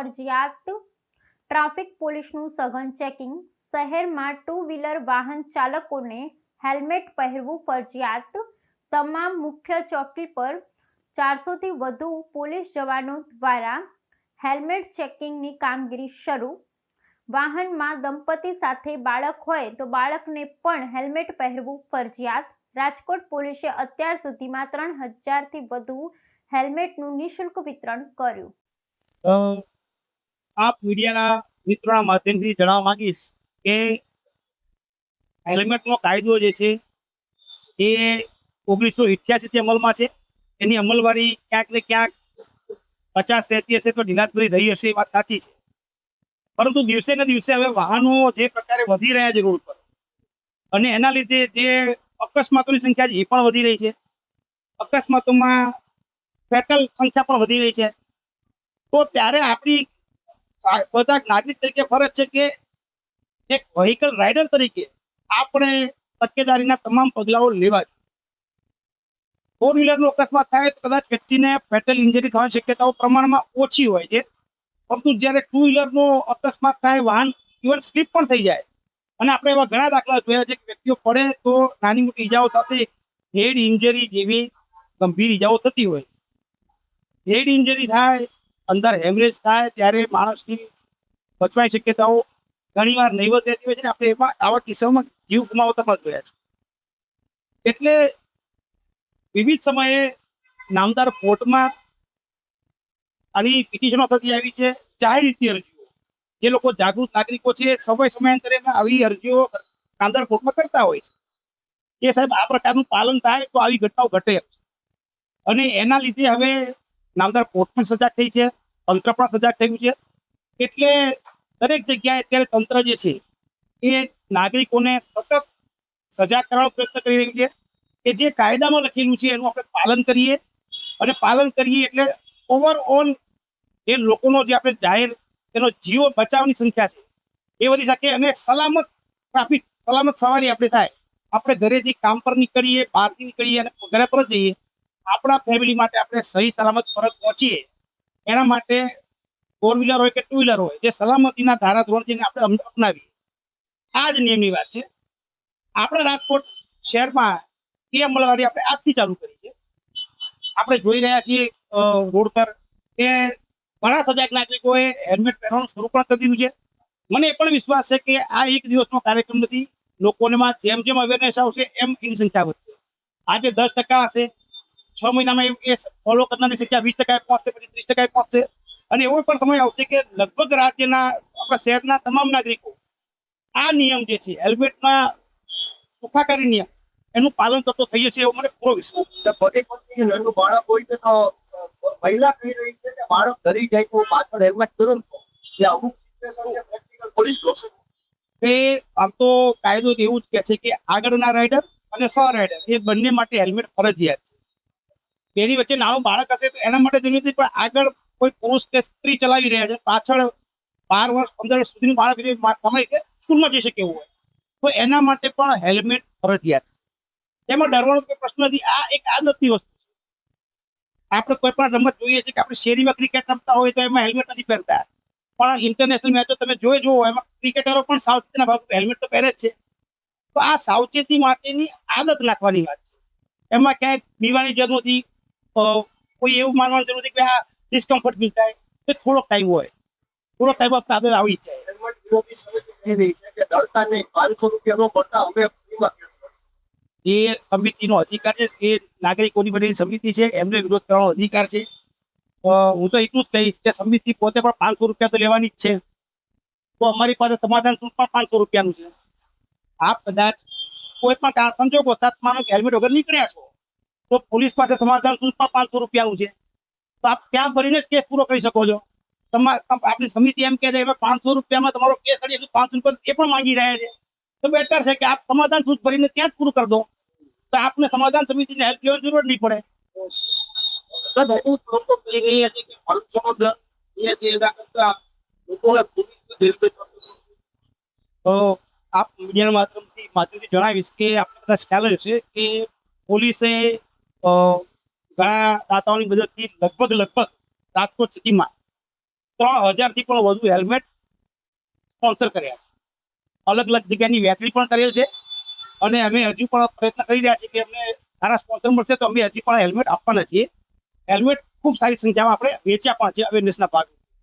ફરજિયાત ટ્રાફિક પોલીસનું સઘન ચેકિંગ, શહેરમાં ટુ વ્હીલર વાહન ચાલકોને હેલ્મેટ પહેરવું ફરજિયાત, તમામ મુખ્ય ચોકી પર ચારસોથી વધુ પોલીસ જવાનો દ્વારા હેલ્મેટ ચેકિંગની કામગીરી શરૂ. વાહનમાં દંપતી સાથે બાળક હોય તો બાળકને પણ હેલ્મેટ પહેરવું ફરજિયાત. રાજકોટ પોલીસે અત્યાર સુધીમાં ત્રણ હજારથી વધુ હેલ્મેટનું નિઃશુલ્ક વિતરણ કર્યું. આપ મીડિયાના મિત્રોના માધ્યમથી જણાવવા માંગીશ કે હેલ્મેટનો કાયદો જે છે એ ઓગણીસો ઇઠ્યાસીથી અમલમાં છે. એની અમલવારી ક્યાંક ને ક્યાંક પચાસ રહેતી હશે તો ઢીલાસભરી રહી હશે એ વાત સાચી છે. પરંતુ દિવસે ને દિવસે હવે વાહનો જે પ્રકારે વધી રહ્યા છે રોડ પર અને એના લીધે જે અકસ્માતોની સંખ્યા છે એ પણ વધી રહી છે. અકસ્માતોમાં ફેટલ સંખ્યા પણ વધી રહી છે. તો ત્યારે આપણી બધા નાગરિક તરીકે ફરજ છે કે એક વ્હીકલ રાઇડર તરીકે આપણે તકેદારીના તમામ પગલાઓ લેવા ફોર વ્હીલરનો અકસ્માત થાય તો કદાચ વ્યક્તિને ફેટલ ઇન્જરી થવાની શક્યતાઓ પ્રમાણમાં ઓછી હોય છે. પરંતુ જ્યારે ટુ વ્હીલરનો અકસ્માત થાય, વાહન ઇવન સ્લીપ પણ થઈ જાય, અને આપણે એવા ઘણા દાખલા જોયા છે કે વ્યક્તિઓ પડે તો નાની મોટી ઈજાઓ સાથે હેડ ઇન્જરી જેવી ગંભીર ઈજાઓ થતી હોય. હેડ ઇન્જરી થાય અંદર હેમરેજ થાય ત્યારે માણસની બચવાની શક્યતાઓ ઘણીવાર નહીવત રહેતી હોય છે ને, આપણે એમાં આવા કિસ્સાઓમાં જીવ ગુમાવતા પણ જોયા છે. એટલે વિવિધ સમયે નામદાર કોર્ટમાં આની પિટિશનો થતી આવી છે. જાહેર રીતે અરજીઓ. જે લોકો જાગૃત નાગરિકો છે, સમય સમયાંતરે આવી અરજીઓ નામદાર કોર્ટમાં કરતા હોય છે. કે સાહેબ, આ પ્રકારનું પાલન થાય તો આવી ઘટનાઓ ઘટે. અને એના લીધે હવે નામદાર કોર્ટ પણ સજાગ થઈ છે. તંત્ર પણ સજાગ થયું છે. એટલે દરેક જગ્યાએ અત્યારે તંત્ર જે છે, એ નાગરિકોને સતત સજાગ કરવાનો પ્રયત્ન કરી રહ્યું છે કે જે કાયદામાં લખેલું છે એનું આપણે પાલન કરીએ અને પાલન કરીએ એટલે ઓવરઓલ જે લોકોનો જે આપણે જાહેર એનો જીવો બચાવવાની સંખ્યા છે, એ વધી શકે અને સલામત ટ્રાફિક, સલામત સવારી આપણે થાય. આપણે ઘરેથી કામ પર નીકળીએ, બહારથી નીકળીએ અને ઘરે પર જઈએ, આપણા ફેમિલી માટે આપણે સહી સલામત પરત પહોંચીએ એના માટે ફોર વ્હીલર હોય કે ટુ વ્હીલર હોય, જે સલામતીના ધારા ધોરણ જેને આપણે અપનાવીએ. આ જ નિયમની વાત છે. આપણા રાજકોટ શહેરમાં એ અમલવારી આપણે આજથી ચાલુ કરી છે. આપણે જોઈ રહ્યા છીએ રોડ પર કે ઘણા સજાગ નાગરિકોએ હેલ્મેટ પહેરવાનું શરૂ પણ કરી દીધું છે. મને એ પણ વિશ્વાસ છે કે આ એક દિવસનો કાર્યક્રમ નથી. લોકોને જેમ જેમ અવેરનેસ આવશે, એમ એની સંખ્યા વધશે આજે દસ ટકા હશે છ મહિનામાં એ- ફોલો કરનારની સંખ્યા વીસ ટકાએ પહોંચશે પછી ત્રીસ ટકાએ પહોંચશે અને એવો પણ સમય આવશે કે લગભગ રાજ્યના આપણા શહેરના તમામ નાગરિકો આ નિયમ જે છે હેલ્મેટના સુખાકારી નિયમ એનું પાલન થતો થઈ જશે એવો મને પૂરો વિશ્વાસ બાળક હોય તો મહિલા કહી રહી છે કે બાળક ધરી જાય તો પાછળ હેલ્મેટ તુરંત અમુક પોલીસ કે આમ તો કાયદો તો એવું જ કહે છે કે આગળના રાઇડર અને સ રાઇડર એ બંને માટે હેલ્મેટ ફરજિયાત છે. તેની વચ્ચે નાનું બાળક હશે તો એના માટે જરૂરી નથી પણ આગળ કોઈ પુરુષ કે સ્ત્રી ચલાવી રહ્યા છે. પાછળ બાર વર્ષ, પંદર વર્ષ સુધીનું બાળક જે કે સ્કૂલમાં જઈ શકે એવું હોય. તો એના માટે પણ હેલ્મેટ ફરજિયાત છે. તેમાં ડરવાનો કોઈ પ્રશ્ન નથી. આ એક આદતની વસ્તુ છે. આપણે કોઈ પણ રમત જોઈએ છે કે આપણે શેરીમાં ક્રિકેટ રમતા હોય તો એમાં હેલ્મેટ નથી પહેરતા. પણ ઇન્ટરનેશનલ મેચો તમે જોઈ જુઓ, એમાં ક્રિકેટરો પણ સાવચેતીના ભાગ હેલ્મેટ તો પહેરે જ છે. તો આ સાવચેતી માટેની આદત નાખવાની વાત છે. એમાં ક્યાંય પીવાની જરૂર નથી કોઈ એવું માનવાની જરૂર નથી કે આ ડિસ્કમ્ફર્ટ ફીલ થાય. તો થોડોક ટાઈમ હોય. થોડોક ટાઈમ આપણે આવી જાય. છે કે જે સમિતિનો અધિકાર છે, એ નાગરિકોની બનેલી સમિતિ છે, એમને વિરોધ કરવાનો અધિકાર છે. હું તો એટલું જ કહીશ કે સમિતિ પોતે પણ પાંચસો રૂપિયા તો લેવાની જ છે. તો અમારી પાસે સમાધાન શુલ્ક પણ પાંચસો રૂપિયાનું છે. આપ કદાચ કોઈ પણ કારણ સંજોગો સાત માણસ હેલ્મેટ વગર નીકળ્યા છો. તો પોલીસ પાસે સમાધાન શુલ્ક પણ પાંચસો રૂપિયાનું છે. તો આપ ત્યાં ભરીને જ કેસ પૂરો કરી શકો છો. તમારે આપણી સમિતિ એમ કહે છે કે પાંચસો રૂપિયામાં તમારો કેસ અડી પાંચસો રૂપિયા એ પણ માંગી રહ્યા છે. તો બેટર છે કે આપ સમાધાન શુલ્ક ભરીને ત્યાં જ પૂરું કરી દો. તો આપને સમાધાન સમિતિને હેલ્પ લેવાની જરૂર નહીં પડે. તો આપ મીડિયાના માધ્યમથી માધ્યમથી જણાવીશ કે આપણે બધા ખ્યાલ છે કે પોલીસે ઘણા દાતાઓની મદદથી લગભગ લગભગ રાજકોટ સિટીમાં ત્રણ હજારથી પણ વધુ હેલ્મેટ સ્પોન્સર કર્યા છે. અલગ અલગ જગ્યાની વહેંચણી પણ કરેલ છે અને અમે હજુ પણ પ્રયત્ન કરી રહ્યા છીએ કે અમને સારા સ્પોન્સર મળશે તો અમે હજી પણ હેલ્મેટ આપવાના છીએ. હેલ્મેટ ખૂબ સારી સંખ્યામાં આપણે વેચ્યા પણ છે અવેરનેસના ભાગરૂપે.